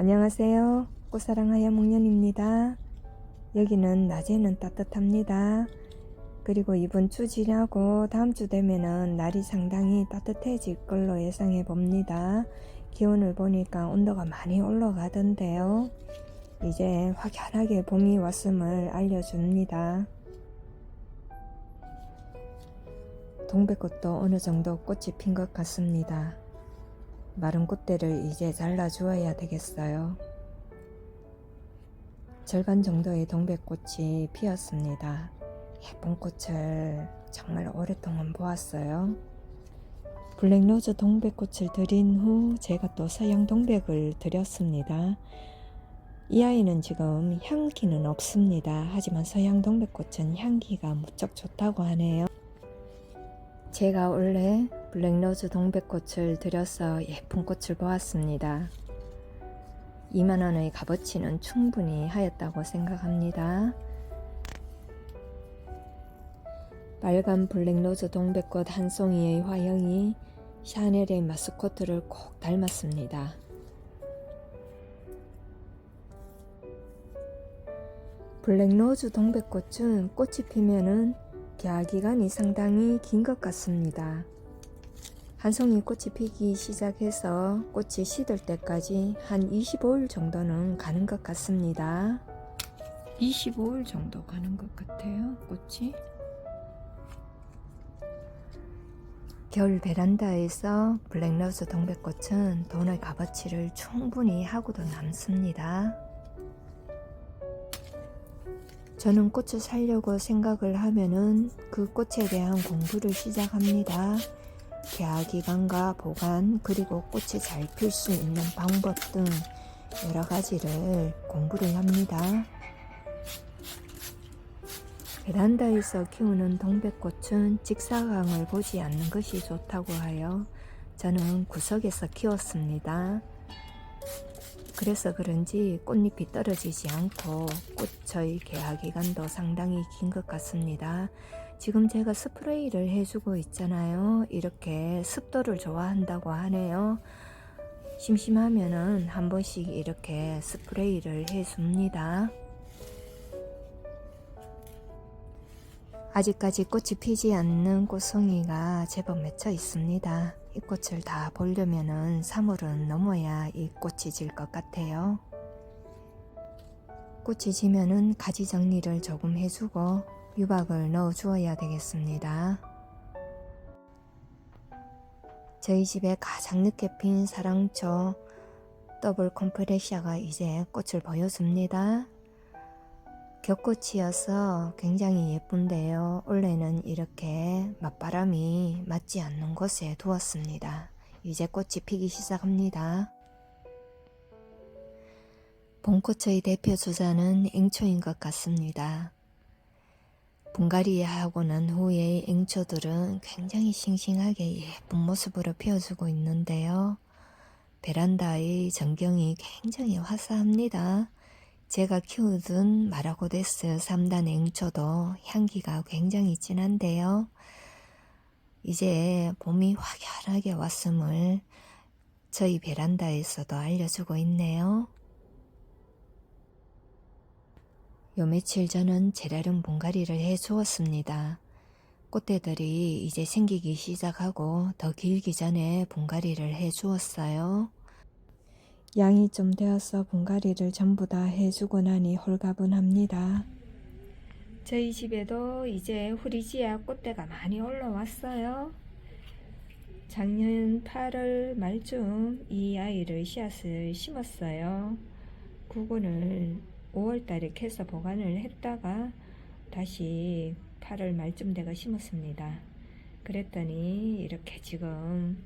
안녕하세요. 꽃사랑 하야목련입니다. 여기는 낮에는 따뜻합니다. 그리고 이번 주 지나고 다음 주 되면은 날이 상당히 따뜻해질 걸로 예상해 봅니다. 기온을 보니까 온도가 많이 올라가던데요. 이제 확연하게 봄이 왔음을 알려줍니다. 동백꽃도 어느 정도 꽃이 핀 것 같습니다. 마른 꽃대를 이제 잘라 주어야 되겠어요. 절반 정도의 동백꽃이 피었습니다. 예쁜 꽃을 정말 오랫동안 보았어요. 블랙로즈 동백꽃을 드린 후 제가 또 서양 동백을 드렸습니다. 이 아이는 지금 향기는 없습니다. 하지만 서양 동백꽃은 향기가 무척 좋다고 하네요. 제가 원래 블랙로즈 동백꽃을 들여서 예쁜 꽃을 보았습니다. 2만원의 값어치는 충분히 하였다고 생각합니다. 빨간 블랙로즈 동백꽃 한 송이의 화형이 샤넬의 마스코트를 꼭 닮았습니다. 블랙로즈 동백꽃은 꽃이 피면은 개화 기간이 상당히 긴 것 같습니다. 한 송이 꽃이 피기 시작해서 꽃이 시들 때까지 한 25일 정도는 가는 것 같습니다. 25일 정도 가는 것 같아요, 꽃이. 겨울 베란다에서 블랙로즈 동백꽃은 돈의 값어치를 충분히 하고도 남습니다. 저는 꽃을 살려고 생각을 하면은 그 꽃에 대한 공부를 시작합니다. 개화 기간과 보관 그리고 꽃이 잘 필 수 있는 방법 등 여러 가지를 공부를 합니다. 베란다에서 키우는 동백꽃은 직사광을 보지 않는 것이 좋다고 하여 저는 구석에서 키웠습니다. 그래서 그런지 꽃잎이 떨어지지 않고 꽃의 개화 기간도 상당히 긴 것 같습니다. 지금 제가 스프레이를 해주고 있잖아요. 이렇게 습도를 좋아한다고 하네요. 심심하면은 한 번씩 이렇게 스프레이를 해줍니다. 아직까지 꽃이 피지 않는 꽃송이가 제법 맺혀 있습니다. 이 꽃을 다 보려면은 3월은 넘어야 이 꽃이 질 것 같아요. 꽃이 지면은 가지 정리를 조금 해주고 유박을 넣어 주어야 되겠습니다. 저희 집에 가장 늦게 핀 사랑초 더블 컴프레시아가 이제 꽃을 보여줍니다. 겹꽃이어서 굉장히 예쁜데요. 원래는 이렇게 맞바람이 맞지 않는 곳에 두었습니다. 이제 꽃이 피기 시작합니다. 봄꽃의 대표 주자는 앵초인 것 같습니다. 분갈이 하고 난 후에 앵초들은 굉장히 싱싱하게 예쁜 모습으로 피어주고 있는데요. 베란다의 전경이 굉장히 화사합니다. 제가 키우던 마라고데스 3단 앵초도 향기가 굉장히 진한데요. 이제 봄이 확연하게 왔음을 저희 베란다에서도 알려주고 있네요. 요 며칠 전은 제라름 분갈이를 해 주었습니다. 꽃대들이 이제 생기기 시작하고 더 길기 전에 분갈이를 해 주었어요. 양이 좀 되어서 분갈이를 전부 다 해주고 나니 홀가분합니다. 저희 집에도 이제 후리지아 꽃대가 많이 올라왔어요. 작년 8월 말쯤 이 아이를 씨앗을 심었어요. 그거를 5월 달에 캐서 보관을 했다가 다시 8월 말쯤 내가 심었습니다. 그랬더니 이렇게 지금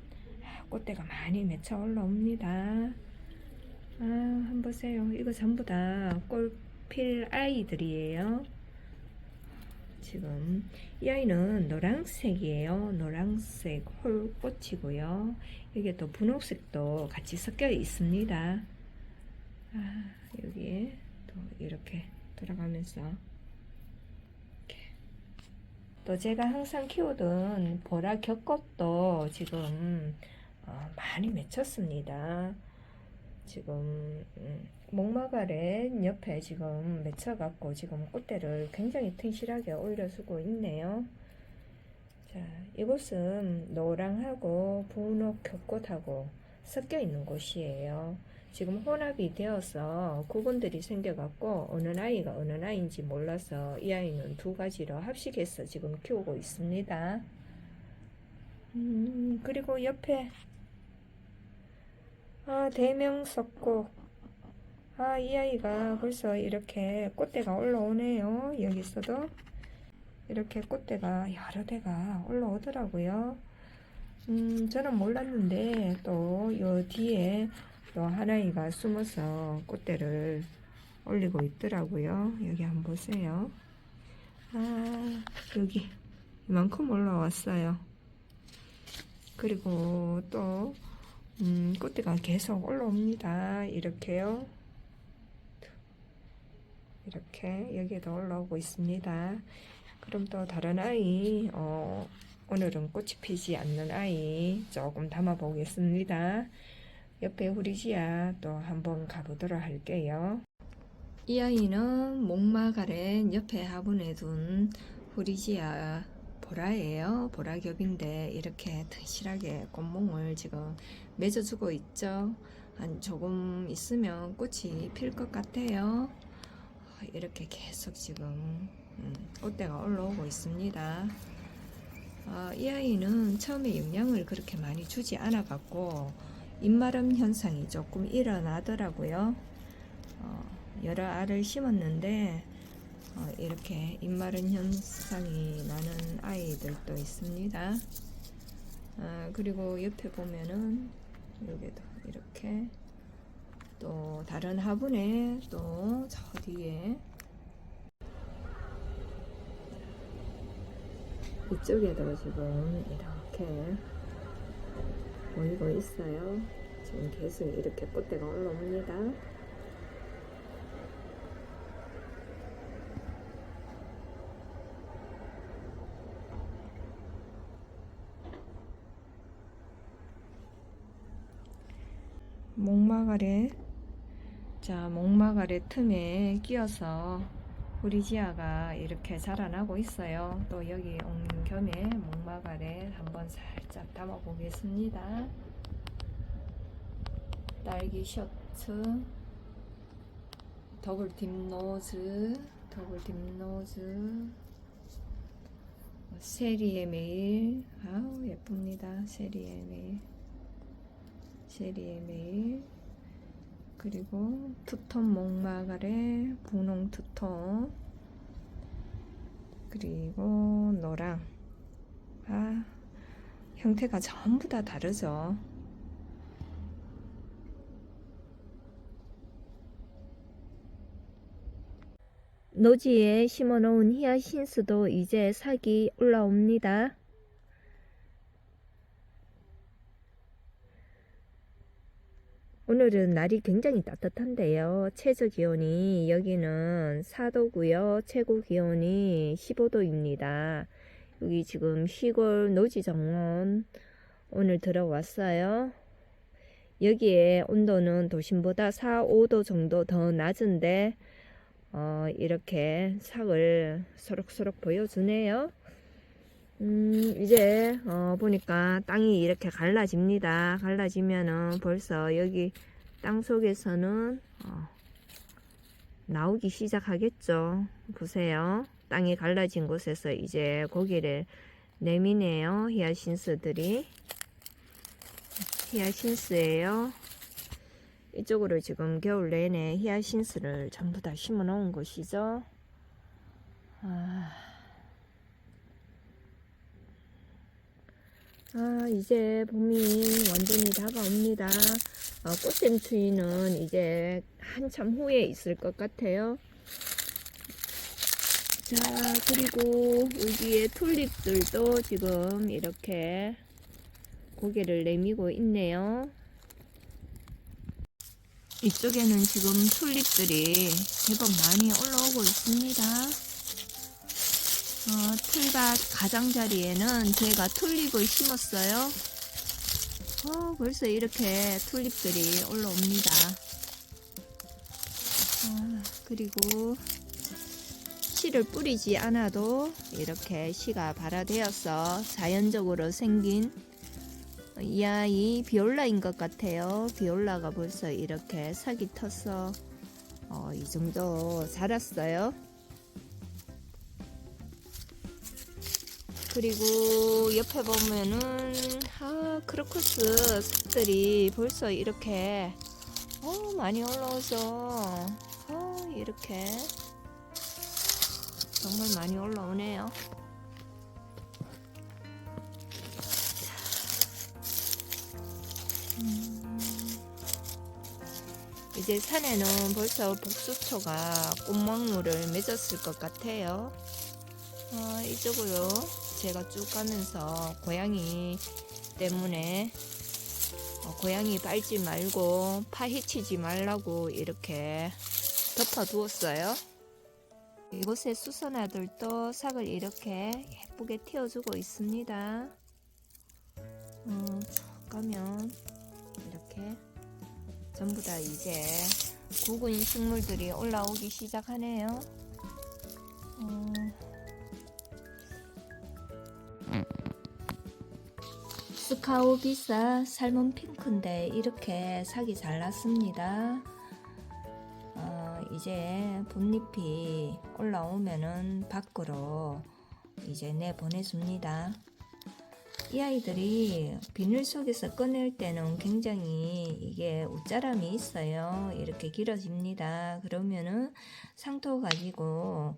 꽃대가 많이 맺혀 올라옵니다. 아, 한번 보세요. 이거 전부 다 꽃필 아이들이에요. 지금 이 아이는 노란색이에요. 노란색 홀꽃이고요. 이게 또 분홍색도 같이 섞여 있습니다. 아, 여기에 또 이렇게 돌아가면서 이렇게. 또 제가 항상 키우던 보라 겹꽃도 지금 어, 많이 맺혔습니다. 지금 음, 목마가렛 옆에 지금 맺혀갖고 지금 꽃대를 굉장히 튼실하게 올려주고 있네요. 자, 이곳은 노랑하고 분홍 겹꽃하고 섞여 있는 곳이에요. 지금 혼합이 되어서 구분들이 생겨갖고 어느 아이가 어느 아이인지 몰라서 이 아이는 두 가지로 합식해서 지금 키우고 있습니다. 음, 그리고 옆에 아, 대명 석곡. 아, 이 아이가 벌써 이렇게 꽃대가 올라오네요. 여기서도 이렇게 꽃대가 여러 대가 올라오더라고요. 음, 저는 몰랐는데 또 요 뒤에 또 하나이가 숨어서 꽃대를 올리고 있더라고요. 여기 한번 보세요. 아, 여기 이만큼 올라왔어요. 그리고 또 음, 꽃대가 계속 올라옵니다. 이렇게요. 이렇게 여기에도 올라오고 있습니다. 그럼 또 다른 아이, 어, 오늘은 꽃이 피지 않는 아이 조금 담아 보겠습니다. 옆에 후리지아 또 한번 가보도록 할게요. 이 아이는 목마가렛 옆에 화분에 둔 후리지아 보라예요. 보라겹인데 이렇게 튼실하게 꽃몽을 지금 맺어주고 있죠. 한 조금 있으면 꽃이 필 것 같아요. 이렇게 계속 지금 음, 꽃대가 올라오고 있습니다. 아, 이 아이는 처음에 영양을 그렇게 많이 주지 않아 갖고 입마름 현상이 조금 일어나더라고요. 어, 여러 알을 심었는데 어, 이렇게 입마른 현상이 나는 아이들도 있습니다. 아, 그리고 옆에 보면은 여기도 이렇게 또 다른 화분에 또 저 뒤에 이쪽에도 지금 이렇게 보이고 있어요. 지금 계속 이렇게 꽃대가 올라옵니다. 목마가렛 자 목마가렛 틈에 끼어서 후리지아가 이렇게 자라나고 있어요. 또 여기 온 겸에 목마가렛 한번 살짝 담아 보겠습니다. 딸기 셔츠 더블 딥노즈 더블 딥노즈 세리의 메일. 아우 예쁩니다. 세리의 메일 쉐리의 메일 그리고 투톤 목마가래 분홍 투톤 그리고 노랑 아 형태가 전부 다 다르죠 노지에 심어놓은 히아신스도 이제 살기 올라옵니다. 오늘은 날이 굉장히 따뜻한데요. 최저 기온이 여기는 4도고요. 최고 기온이 15도입니다. 여기 지금 시골 노지 정원 오늘 들어왔어요. 여기에 온도는 도심보다 4, 5도 정도 더 낮은데 어, 이렇게 sak을 소록소록 보여주네요. 음, 이제 어, 보니까 땅이 이렇게 갈라집니다. 갈라지면은 벌써 여기 땅 속에서는 어, 나오기 시작하겠죠. 보세요. 땅이 갈라진 곳에서 이제 고기를 내미네요. 히아신스들이. 히아신스예요. 이쪽으로 지금 겨울 내내 히아신스를 전부 다 심어 놓은 곳이죠. 아... 아, 이제 봄이 완전히 다가옵니다. 어, 꽃샘추위는 이제 한참 후에 있을 것 같아요. 자, 그리고 여기에 튤립들도 지금 이렇게 고개를 내미고 있네요. 이쪽에는 지금 튤립들이 제법 많이 올라오고 있습니다. 어, 틀밭 가장자리에는 제가 튤립을 심었어요. 어, 벌써 이렇게 튤립들이 올라옵니다. 아, 그리고 씨를 뿌리지 않아도 이렇게 씨가 발화되어서 자연적으로 생긴 이 아이 비올라인 것 같아요. 비올라가 벌써 이렇게 sak이 터서 어, 이 정도 자랐어요. 그리고 옆에 보면은 아 크로커스 잎들이 벌써 이렇게 어 많이 올라오죠. 어 이렇게 정말 많이 올라오네요. 음, 이제 산에는 벌써 복수초가 꽃망울을 맺었을 것 같아요. 어, 이쪽으로 제가 쭉 가면서 고양이 때문에 어, 고양이 밟지 말고 파헤치지 말라고 이렇게 덮어두었어요. 이곳에 수선아들도 삭을 이렇게 예쁘게 틔워주고 있습니다. 어, 쭉 가면 이렇게 전부 다 이제 굵은 식물들이 올라오기 시작하네요. 어, 스카오비사 살몬 핑크인데 이렇게 색이 잘 났습니다. 어, 이제 본잎이 올라오면은 밖으로 이제 내 보내줍니다. 이 아이들이 비닐 속에서 꺼낼 때는 굉장히 이게 웃자람이 있어요. 이렇게 길어집니다. 그러면은 상토 가지고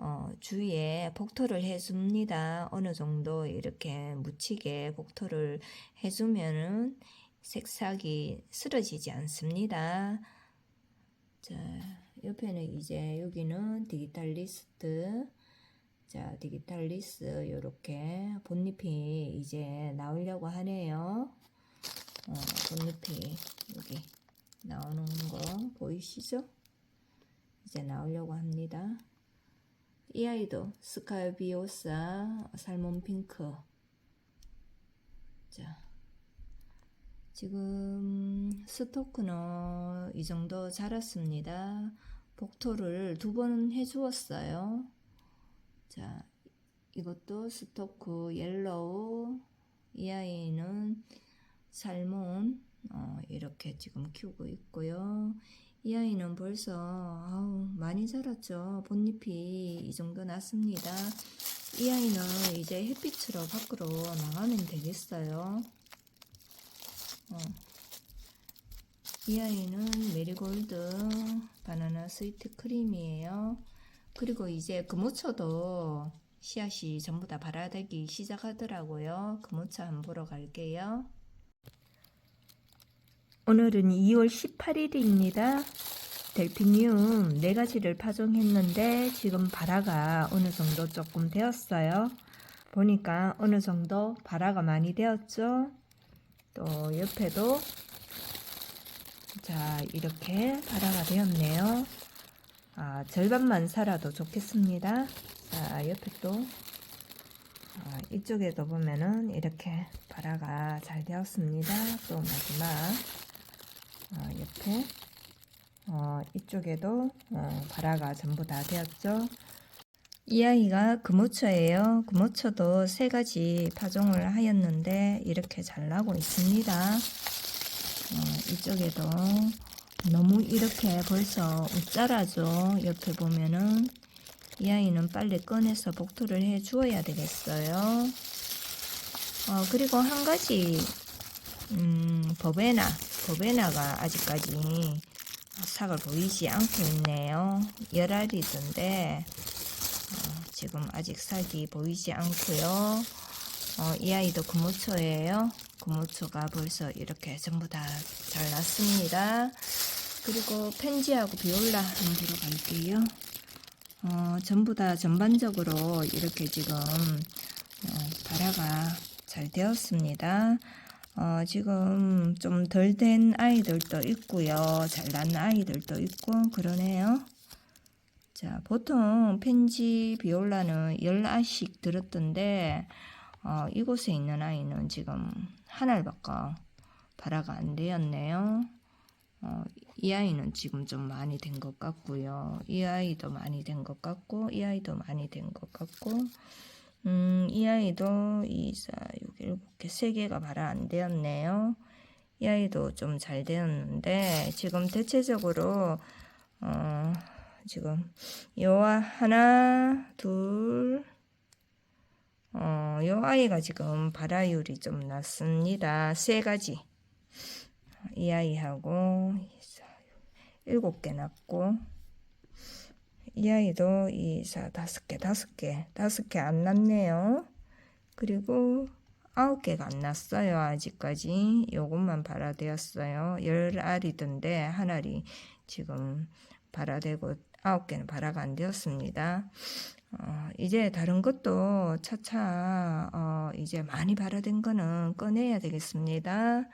어, 주위에 복토를 해줍니다. 어느 정도 이렇게 묻히게 복토를 해주면은 색삭이 쓰러지지 않습니다. 자, 옆에는 이제 여기는 디지털리스트. 자, 디지털리스 요렇게 본잎이 이제 나오려고 하네요. 어, 본잎이 여기 나오는 거 보이시죠? 이제 나오려고 합니다. 이 아이도 스칼비오사 살몬 핑크. 자, 지금 스토크는 이 정도 자랐습니다. 복토를 두 번 해주었어요. 자, 이것도 스토크 옐로우. 이 아이는 살몬 어, 이렇게 지금 키우고 있고요. 이 아이는 벌써 아우, 많이 자랐죠. 본잎이 이 정도 났습니다. 이 아이는 이제 햇빛으로 밖으로 나가면 되겠어요. 어. 이 아이는 메리골드 바나나 스위트 크림이에요. 그리고 이제 금오초도 씨앗이 전부 다 발아되기 시작하더라고요. 금오초 한번 보러 갈게요. 오늘은 2월 18일입니다. 델피늄 네 가지를 파종했는데 지금 발화가 어느 정도 조금 되었어요. 보니까 어느 정도 발화가 많이 되었죠. 또 옆에도 자 이렇게 발화가 되었네요. 아, 절반만 살아도 좋겠습니다. 자 옆에 또 아, 이쪽에도 보면은 이렇게 발화가 잘 되었습니다. 또 마지막 어, 옆에 어, 이쪽에도 어, 발화가 전부 다 되었죠. 이 아이가 금오초예요. 금오초도 세 가지 파종을 하였는데 이렇게 잘 나고 있습니다. 어, 이쪽에도 너무 이렇게 벌써 웃자라죠. 옆에 보면은 이 아이는 빨리 꺼내서 복토를 해 주어야 되겠어요. 어, 그리고 한 가지 음, 버베나 버베나가 아직까지 삭을 보이지 않고 있네요. 열알이던데 어, 지금 아직 삭이 보이지 않고요. 어, 이 아이도 금오초예요. 금오초가 벌써 이렇게 전부 다 잘 났습니다. 그리고 펜지하고 비올라 한번 보러 갈게요. 어, 전부 다 전반적으로 이렇게 지금 어, 발화가 잘 되었습니다. 어, 지금 좀 덜 된 아이들도 있고요. 잘 난 아이들도 있고 그러네요. 자, 보통 펜지 비올라는 열 알씩 들었던데 어, 이곳에 있는 아이는 지금 한 알밖에 발화가 안 되었네요. 어, 이 아이는 지금 좀 많이 된 것 같고요. 이 아이도 많이 된 것 같고, 이 아이도 많이 된 것 같고, 음, 이 아이도 2, 4, 6, 7개, 3개가 발화 안 되었네요. 이 아이도 좀 잘 되었는데, 지금 대체적으로, 어, 지금, 요 하나, 둘, 어, 요 아이가 지금 발화율이 좀 낮습니다. 세 가지. 이 아이하고, 2, 4, 6, 7개 났고, 이 아이도 2, 4, 5개, 5개, 5개 안 났네요. 그리고 9개가 안 났어요. 아직까지. 요것만 발화되었어요. 열 알이던데 한 알이 지금 발화되고 9개는 발화가 안 되었습니다. 어, 이제 다른 것도 차차 어, 이제 많이 발화된 거는 꺼내야 되겠습니다.